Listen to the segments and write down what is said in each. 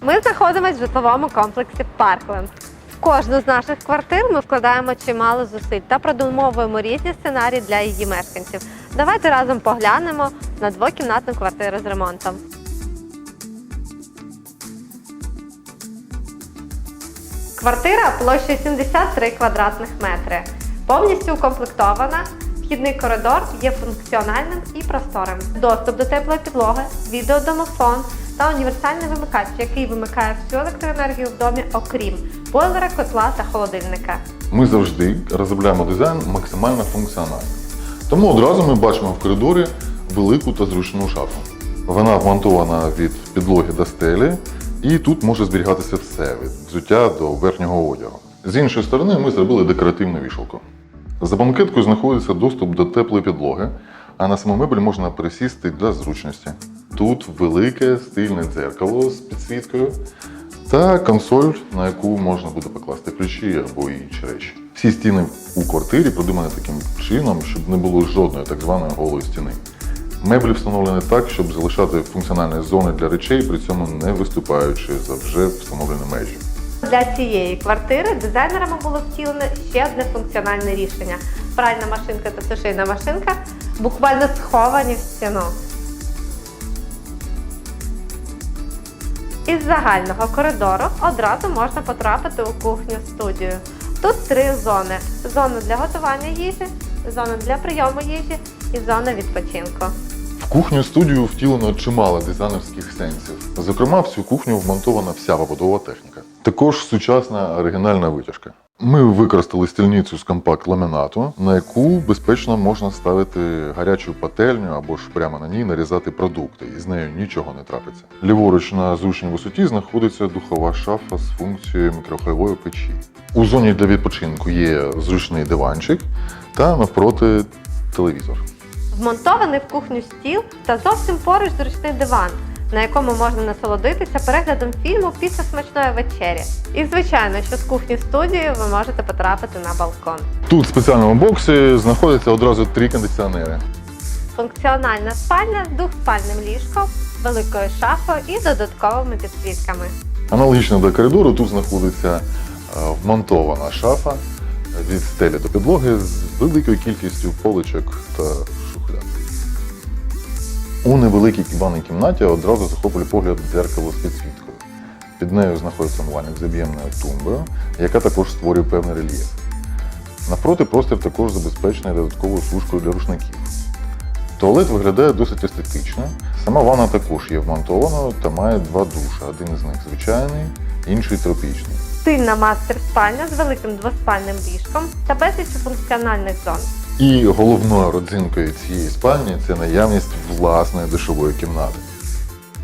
Ми знаходимося в житловому комплексі Паркленд. В кожну з наших квартир ми вкладаємо чимало зусиль та продумовуємо різні сценарії для її мешканців. Давайте разом поглянемо на двокімнатну квартиру з ремонтом. Квартира площею 73 квадратних метри. Повністю укомплектована. Вхідний коридор є функціональним і просторим. Доступ до теплої підлоги, відеодомофон та універсальний вимикач, який вимикає всю електроенергію в домі, окрім бойлера, котла та холодильника. Ми завжди розробляємо дизайн максимально функціонально. Тому одразу ми бачимо в коридорі велику та зручну шафу. Вона вмонтована від підлоги до стелі, і тут може зберігатися все від взуття до верхнього одягу. З іншої сторони, ми зробили декоративну вішалку. За банкеткою знаходиться доступ до теплої підлоги, а на саму мебель можна присісти для зручності. Тут велике стильне дзеркало з підсвіткою та консоль, на яку можна буде покласти ключі або інші речі. Всі стіни у квартирі продумані таким чином, щоб не було жодної так званої голої стіни. Меблі встановлені так, щоб залишати функціональні зони для речей, при цьому не виступаючи за вже встановлені межі. Для цієї квартири дизайнерами було втілено ще одне функціональне рішення. Пральна машинка та сушильна машинка буквально сховані в стіну. Із загального коридору одразу можна потрапити у кухню-студію. Тут три зони: зона для готування їжі, зона для прийому їжі і зона відпочинку. В кухню студію втілено чимало дизайнерських сенсів. Зокрема, в цю кухню вмонтована вся побудова техніка. Також сучасна оригінальна витяжка. Ми використали стільницю з компакт ламінату, на яку безпечно можна ставити гарячу пательню або ж прямо на ній нарізати продукти, і з нею нічого не трапиться. Ліворуч на зручній висоті знаходиться духова шафа з функцією мікрохвильової печі. У зоні для відпочинку є зручний диванчик та навпроти телевізор. Вмонтований в кухню стіл та зовсім поруч зручний диван, на якому можна насолодитися переглядом фільму після смачної вечері. І звичайно, що з кухні студії ви можете потрапити на балкон. Тут в спеціальному боксі знаходяться одразу три кондиціонери. Функціональна спальня з двохспальним ліжком, великою шафою і додатковими підсвітками. Аналогічно до коридору тут знаходиться е, вмонтована шафа від стелі до підлоги з великою кількістю поличок та. У невеликій кімнатній кімнаті одразу захоплює погляд дзеркало з підсвіткою. Під нею знаходиться умивальник з об'ємною тумбою, яка також створює певний рельєф. Навпроти простір також забезпечений додатковою сушкою для рушників. Туалет виглядає досить естетично. Сама ванна також є вмонтованою та має два душі. Один із них звичайний, інший тропічний. Стильна мастер-спальня з великим двоспальним ліжком та безліч функціональних зон. І головною родзинкою цієї спальні це наявність власної душової кімнати.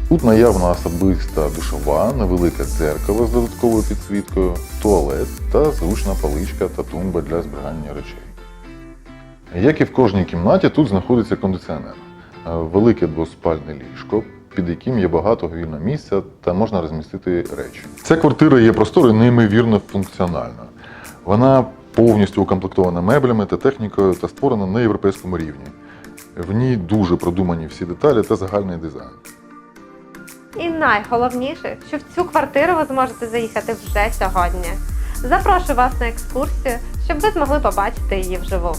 Тут наявна особиста душова, невелике дзеркало з додатковою підсвіткою, туалет та зручна паличка та тумба для зберігання речей. Як і в кожній кімнаті, тут знаходиться кондиціонер, велике двоспальне ліжко, під яким є багато вільного місця та можна розмістити речі. Ця квартира є просторою неймовірно функціональною. Вона повністю укомплектована меблями та технікою та створена на європейському рівні. В ній дуже продумані всі деталі та загальний дизайн. І найголовніше, що в цю квартиру ви зможете заїхати вже сьогодні. Запрошую вас на екскурсію, щоб ви змогли побачити її вживу.